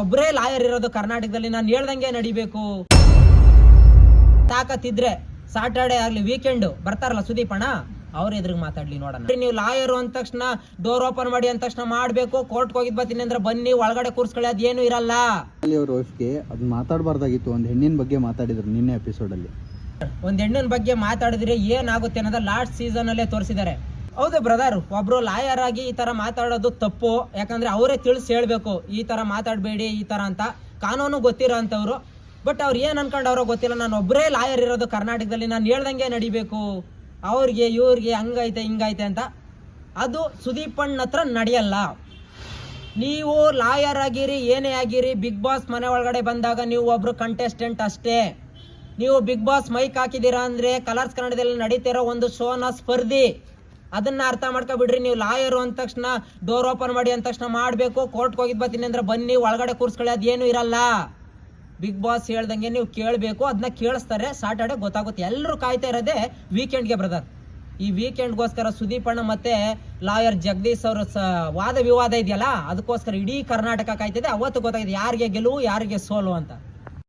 ಒಬ್ಬರೇ ಲಾಯರ್ ಇರೋದು ಕರ್ನಾಟಕದಲ್ಲಿ ನಾನು ಹೇಳ್ದಂಗೆ ನಡಿಬೇಕು. ತಾಕತ್ತಿದ್ರೆ ಸಾಟರ್ಡೆ ಆಗ್ಲಿ ವೀಕೆಂಡ್ ಬರ್ತಾರಲ್ಲ ಸುದೀಪ್ ಅಣ್ಣ? ಅವ್ರ ಎದುರಿಗೆ ಮಾತಾಡ್ಲಿ ನೋಡೋಣ ನೀವು ಲಾಯರ್ ಅಂದ ತಕ್ಷಣ ಡೋರ್ ಓಪನ್ ಮಾಡಿ ಅಂದ ತಕ್ಷಣ ಮಾಡ್ಬೇಕು ಕೋರ್ಟ್ ಹೋಗಿದ್ ಬರ್ತೀನಿ ಅಂದ್ರೆ ಬನ್ನಿ ಒಳಗಡೆ ಕೂರ್ಸ್ಕೊಳ್ಳಿ ಅದೇನು ಇರಲ್ಲ. ಅಲ್ಲಿ ಅವ್ರ ವೈಫ್ಗೆ ಅದನ್ನ ಮಾತಾಡಬಾರ್ದಾಗಿತ್ತು ಒಂದ್ ಹೆಣ್ಣಿನ ಬಗ್ಗೆ ಮಾತಾಡಿದ್ರು ನಿನ್ನೆ ಎಪಿಸೋಡ್ ಅಲ್ಲಿ. ಒಂದ್ ಹೆಣ್ಣಿನ ಬಗ್ಗೆ ಮಾತಾಡಿದ್ರೆ ಏನಾಗುತ್ತೆ ಅನ್ನೋದ ಲಾಸ್ಟ್ ಸೀಸನ್ ಅಲ್ಲೇ ತೋರಿಸಿದ್ದಾರೆ. ಹೌದು ಬ್ರದರ್ ಒಬ್ರು ಲಾಯರ್ ಆಗಿ ಈ ತರ ಮಾತಾಡೋದು ತಪ್ಪು. ಯಾಕಂದ್ರೆ ಅವರೇ ತಿಳಿಸಿ ಹೇಳ್ಬೇಕು, ಈ ತರ ಮಾತಾಡಬೇಡಿ, ಈ ತರ ಅಂತ. ಕಾನೂನು ಗೊತ್ತಿರೋ ಅಂತವ್ರು ಬಟ್ ಅವ್ರು ಏನ್ ಅನ್ಕೊಂಡವ್ರೋ ಗೊತ್ತಿಲ್ಲ. ನಾನು ಒಬ್ಬರೇ ಲಾಯರ್ ಇರೋದು ಕರ್ನಾಟಕದಲ್ಲಿ, ನಾನು ಹೇಳ್ದಂಗೆ ನಡಿಬೇಕು. ಅವ್ರಿಗೆ, ಇವ್ರಿಗೆ ಹಂಗೈತೆ, ಹಿಂಗೈತೆ ಅಂತ. ಅದು ಸುದೀಪ್ ಅಣ್ಣ ಹತ್ರ ನಡೆಯಲ್ಲ. ನೀವು ಲಾಯರ್ ಆಗಿರಿ, ಏನೇ ಆಗಿರಿ, ಬಿಗ್ ಬಾಸ್ ಮನೆ ಒಳಗಡೆ ಬಂದಾಗ ನೀವು ಒಬ್ರು ಕಂಟೆಸ್ಟೆಂಟ್ ಅಷ್ಟೇ. ನೀವು ಬಿಗ್ ಬಾಸ್ ಮೈಕ್ ಹಾಕಿದ್ದೀರಾ ಅಂದ್ರೆ ಕಲರ್ಸ್ ಕನ್ನಡದಲ್ಲಿ ನಡೀತಿರೋ ಒಂದು ಶೋನ ಸ್ಪರ್ಧಿ. ಅದನ್ನ ಅರ್ಥ ಮಾಡ್ಕೊಬಿಡ್ರಿ, ನೀವು ಲಾಯರು ಅಂದ ತಕ್ಷಣ ಡೋರ್ ಓಪನ್ ಮಾಡಿ ಅಂದ ತಕ್ಷಣ ಮಾಡಬೇಕು ಕೋರ್ಟ್ಗೆ ಹೋಗಿದ್ ಬರ್ತೀನಿ ಅಂದ್ರೆ ಬನ್ನಿ, ಒಳಗಡೆ ಕೂರ್ಸ್ಕೊಳ್ಳಿ ಅದೇನು ಇರಲ್ಲ. ಬಿಗ್ ಬಾಸ್ ಹೇಳ್ದಂಗೆ ನೀವು ಕೇಳಬೇಕು ಅದನ್ನ ಕೇಳಿಸ್ತಾರೆ ಸಾಟರ್ಡೆ ಗೊತ್ತಾಗುತ್ತೆ. ಎಲ್ಲರೂ ಕಾಯ್ತಾ ಇರೋದೇ ವೀಕೆಂಡ್ಗೆ ಬ್ರದರ್ ಈ ವೀಕೆಂಡ್ಗೋಸ್ಕರ ಸುದೀಪ್ ಅಣ್ಣ ಮತ್ತೆ ಲಾಯರ್ ಜಗದೀಶ್ ಅವರ ವಾದ ವಿವಾದ ಇದೆಯಲ್ಲ, ಅದಕ್ಕೋಸ್ಕರ ಇಡೀ ಕರ್ನಾಟಕ ಕಾಯ್ತಿದೆ, ಅವತ್ತು ಗೊತ್ತಾಗಿದೆ ಯಾರಿಗೆ ಗೆಲುವು, ಯಾರಿಗೆ ಸೋಲು ಅಂತ.